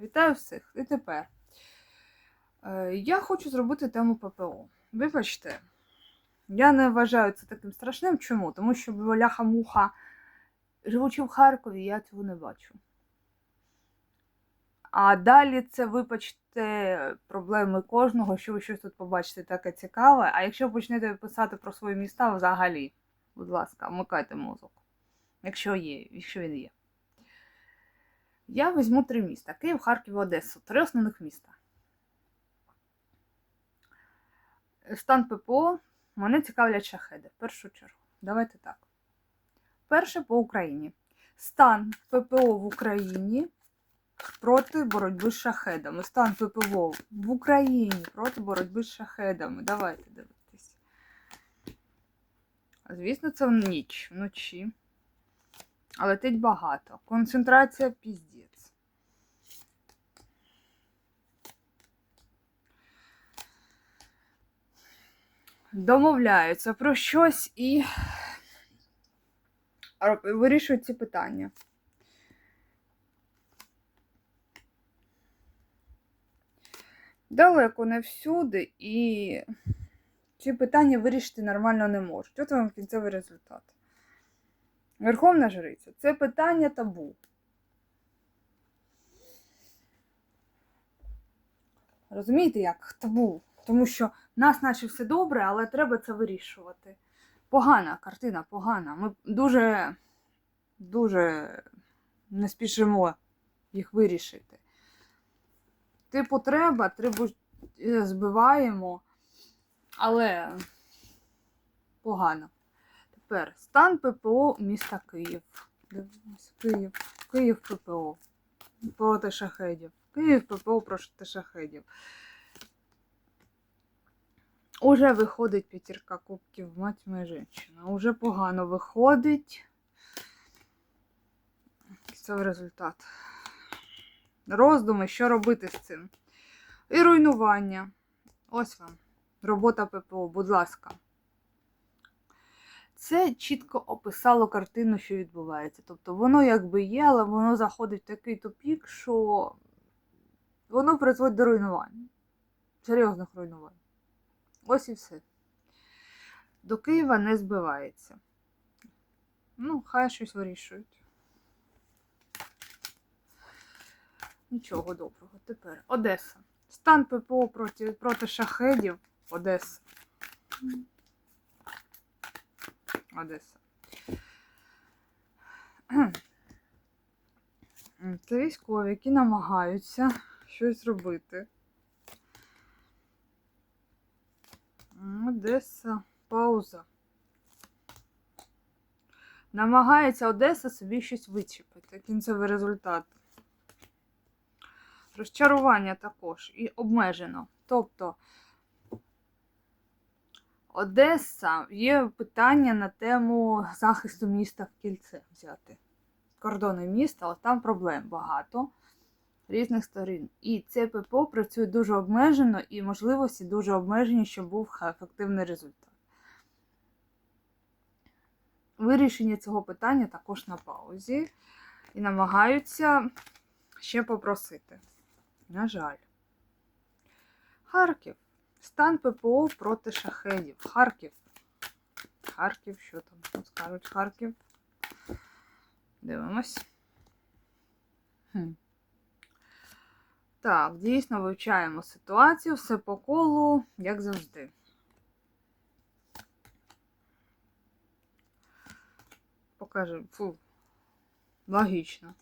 Вітаю всіх. І тепер. Е, я хочу зробити тему ППО. Вибачте, я не вважаю це таким страшним. Чому? Тому що бляха-муха, живучи в Харкові, я цього не бачу. А далі це, вибачте, проблеми кожного, що ви щось тут побачите таке цікаве. А якщо почнете писати про свої міста взагалі, будь ласка, вмикайте мозок. Якщо є, якщо він є. Я візьму три міста: Київ, Харків, Одесу. Три основних міста. Стан ППО мене цікавлять шахеди. В першу чергу. Давайте так. Перше по Україні. Стан ППО в Україні проти боротьби з шахедами. Стан ППО в Україні проти боротьби з шахедами. Давайте дивитись. Звісно, це в ніч, вночі. Летить багато. Концентрація піздець. Домовляються про щось і вирішують ці питання. Далеко не всюди, і ці питання вирішити нормально не можуть. От вам кінцевий результат. Верховна Жриця це питання табу. Розумієте, як табу? Тому що в нас наче все добре, але треба це вирішувати. Погана картина, погана. Ми дуже, дуже не спішимо їх вирішити. Типу, треба, трибу е, збиваємо, але погано. Тепер стан ППО міста Київ. Дивимось, Київ. Київ ППО. Проти шахедів. Київ ППО проти шахедів. Уже виходить п'ятірка кубків, мать моя жінка. Уже погано виходить. Це результат. Роздуми, що робити з цим. І руйнування. Ось вам. Робота ППО, будь ласка. Це чітко описало картину, що відбувається. Тобто воно якби є, але воно заходить в такий тупік, що воно призводить до руйнування. Серйозних руйнувань. Ось і все. До Києва не збивається. Ну, хай щось вирішують. Нічого доброго. Тепер Одеса. Стан ППО проти, проти шахедів. Одеса. Одеса. Це військові, які намагаються щось робити. Одеса. Пауза. Намагається Одеса собі щось вичепити. Кінцевий результат. Розчарування також і обмежено. Тобто Одеса є питання на тему захисту міста в кільце взяти. Кордони міста, але там проблем багато різних сторін. І це ППО працює дуже обмежено і можливості дуже обмежені, щоб був ефективний результат. Вирішення цього питання також на паузі. І намагаються ще попросити. На жаль. Харків. Стан ППО проти шахедів. Харків. Харків, що там скажуть Харків? Дивимось. Хм. Так, дійсно вивчаємо ситуацію, все по колу, як завжди. Покажи, фу, логічно.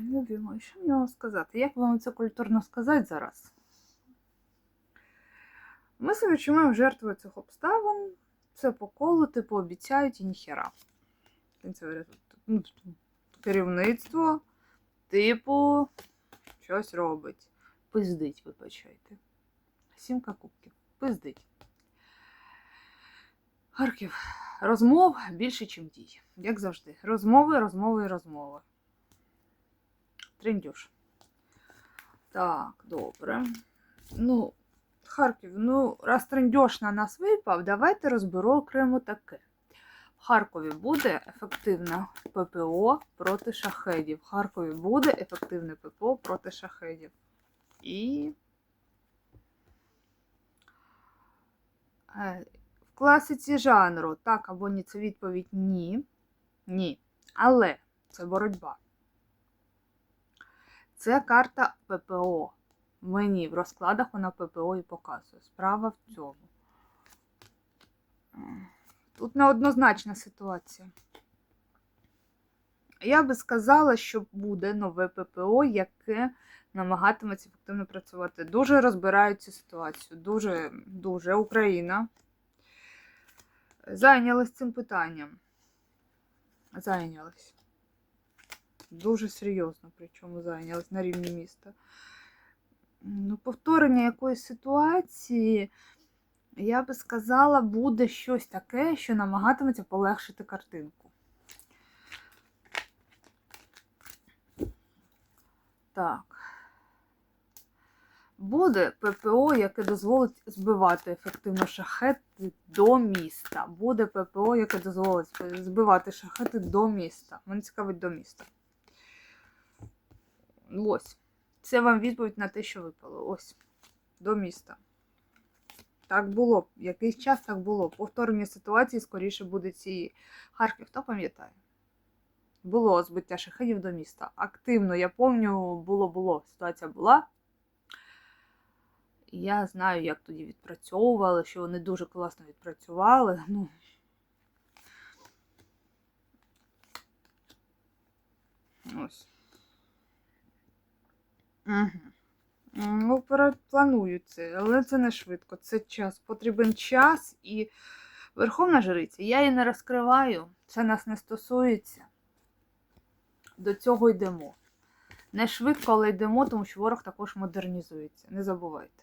Любимо, що мені вам сказати? Як вам це культурно сказати зараз? Ми себе чимаємо жертвою цих обставин. Все по колу, типу, обіцяють і ніхера. Ну, Керівництво, типу, щось робить. Пиздить, вибачайте. Сімка кубків. Пиздить. Харків. Розмов більше, ніж дій. Як завжди. Розмови, розмови, розмови. Трендюш. Так, добре. Ну, Харків, ну, раз трендьош на нас випав, давайте розберу окремо таке. В Харкові буде ефективне ППО проти шахедів. В Харкові буде ефективне ППО проти шахедів. І Е, в класиці жанру так або ні, це відповідь ні. Ні. Але це боротьба. Це карта ППО. Мені в розкладах вона ППО і показує. Справа в цьому. Тут неоднозначна ситуація. Я би сказала, що буде нове ППО, яке намагатиметься ефективно працювати. Дуже розбирають цю ситуацію. Дуже, дуже Україна зайнялась цим питанням. Зайнялась. Дуже серйозно, причому зайнялась на рівні міста. Ну, повторення якоїсь ситуації, я би сказала, буде щось таке, що намагатиметься полегшити картинку. Так. Буде ППО, яке дозволить збивати ефективно шахети до міста. Буде ППО, яке дозволить збивати шахети до міста. Мене цікавить до міста. Ось. Це вам відповідь на те, що випало. Ось. До міста. Так було. Якийсь час так було. Повторення ситуації скоріше буде цієї. Харків, хто пам'ятає? Було збиття шахедів до міста. Активно, я пам'ятаю, було-було. Ситуація була. Я знаю, як тоді відпрацьовували, що вони дуже класно відпрацювали. Ну, ось. Угу. Ну, планую це, але це не швидко. Це час. Потрібен час і Верховна Жриця. Я її не розкриваю. Це нас не стосується. До цього йдемо. Не швидко, але йдемо, тому що ворог також модернізується. Не забувайте.